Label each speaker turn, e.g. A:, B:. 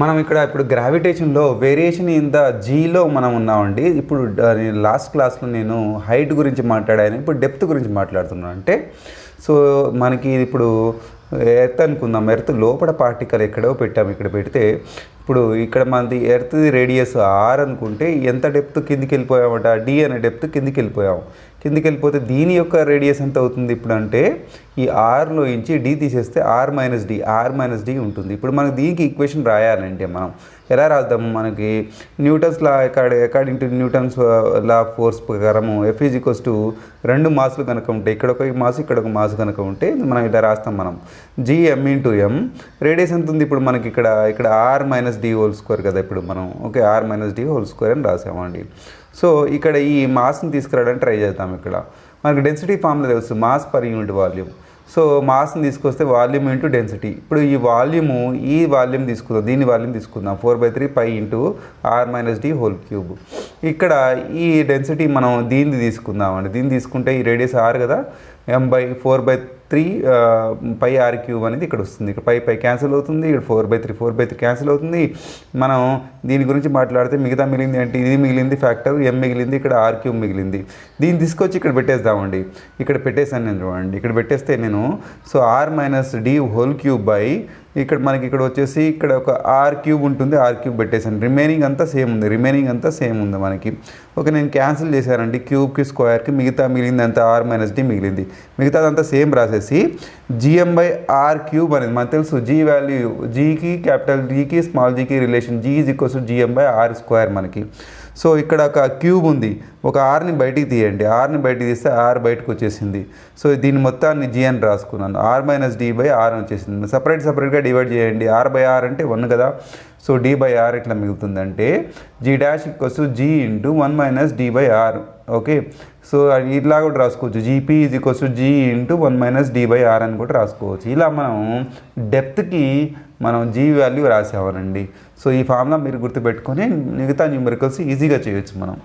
A: మనం ఇక్కడ ఇప్పుడు గ్రావిటేషన్లో వేరియేషన్ ఇన్ ద జీలో మనం ఉన్నామండి. ఇప్పుడు నేను లాస్ట్ క్లాస్లో నేను హైట్ గురించి మాట్లాడాను. ఇప్పుడు డెప్త్ గురించి మాట్లాడుతున్నాను. అంటే సో మనకి ఇప్పుడు ఎర్త్ అనుకుందాం. ఎర్త్ లోపల పార్టికల్ ఎక్కడో పెట్టాము ఇక్కడ పెడితే ఇప్పుడు ఇక్కడ మనది ఎర్త్ రేడియస్ ఆర్ అనుకుంటే ఎంత డెప్త్ కిందికి వెళ్ళిపోయామట? డి అనే డెప్త్ కిందికి వెళ్ళిపోయాము కిందికి వెళ్ళిపోతే దీని యొక్క రేడియస్ ఎంత అవుతుంది ఇప్పుడు అంటే ఈ ఆర్లో ఇంచి డి తీసేస్తే R minus D R minus D ఉంటుంది. ఇప్పుడు మనకి దీనికి ఈక్వేషన్ రాయాలంటే మనం ఎలా రాద్దాము మనకి Newton's law accord according to Newton's uh, law force ప్రకారము ఎఫ్ ఈజ్ ఈక్వల్స్ టు రెండు మాసులు కనుక ఉంటే ఇక్కడ ఒక మాస్ ఇక్కడ ఒక మాస్. కనుక ఉంటే మనం ఇలా రాస్తాం మనం. జిఎం ఇంటూ ఎం రేడియస్ ఎంత ఉంది? ఇప్పుడు మనకి ఇక్కడ ఇక్కడ R minus D whole square కదా ఇప్పుడు మనం. Okay R minus D whole square అని రాసామండి సో ఇక్కడ ఈ మాస్ని తీసుకురావడానికి ట్రై చేద్దాం ఇక్కడ. మనకి డెన్సిటీ ఫార్ములా తెలుసు mass per unit volume so మాస్ని తీసుకొస్తే వాల్యూమ్ ఇంటూ డెన్సిటీ ఇప్పుడు ఈ వాల్యూము ఈ వాల్యూమ్ తీసుకుందాం దీని వాల్యూమ్ తీసుకుందాం. Four by three pi into R minus D whole cube ఇక్కడ ఈ డెన్సిటీ మనం దీన్ని తీసుకుందామండి దీన్ని తీసుకుంటే ఈ రేడియస్ ఆర్ కదా. M by four by three pi R cube అనేది ఇక్కడ వస్తుంది. ఇక్కడ పై పై క్యాన్సిల్ అవుతుంది. ఇక్కడ four by three four by three cancel అవుతుంది. మనం దీని గురించి మాట్లాడితే మిగతా మిగిలింది అంటే ఇది మిగిలింది ఫ్యాక్టర్ ఎం మిగిలింది ఇక్కడ ఆర్ క్యూబ్ మిగిలింది. దీన్ని తీసుకొచ్చి ఇక్కడ పెట్టేద్దామండి. ఇక్కడ పెట్టేసాను నేను చూడండి. ఇక్కడ పెట్టేస్తే నేను so R minus D whole cube by ఇక్కడ మనకి ఇక్కడ వచ్చేసి ఇక్కడ ఒక ఆర్ క్యూబ్ ఉంటుంది ఆర్ క్యూబ్ పెట్టేసాను రిమైనింగ్ అంతా సేమ్ ఉంది రిమైనింగ్ అంతా సేమ్ ఉంది మనకి. ఓకే నేను క్యాన్సిల్ చేశానండి క్యూబ్కి స్క్వేర్కి మిగతా మిగిలింది అంతా ఆర్ మైనస్ డి మిగిలింది. మిగతాదంతా సేమ్ రాసేసి జిఎం బై ఆర్ క్యూబ్ అనేది మనకు తెలుసు. జీ వాల్యూ జీకి క్యాపిటల్ జీకి small జీకి relation G is equals GM by R square మనకి. సో ఇక్కడ ఒక క్యూబ్ ఉంది. ఒక ఆర్ని బయటికి తీయండి. ఆర్ని బయటికి తీస్తే ఆర్ బయటకు వచ్చేసింది. సో దీని మొత్తాన్ని జీ అని రాసుకున్నాను. R minus D by R అని వచ్చేసింది. సపరేట్ సపరేట్గా డివైడ్ చేయండి. ఆర్ బై ఆర్ అంటే వన్ కదా. సో డి బై ఆర్ ఎట్లా మిగులుతుందంటే G dash equals G into one minus D by R okay so అది ఇట్లా కూడా రాసుకోవచ్చు. జీపీ ఇది equals G into one minus D by R అని కూడా రాసుకోవచ్చు. ఇలా మనం డెప్త్కి మనం జీ వాల్యూ రాసామనండి. సో ఈ ఫార్ములా మీరు గుర్తుపెట్టుకొని మిగతా న్యూమరికల్స్ ఈజీగా చేయొచ్చు మనం.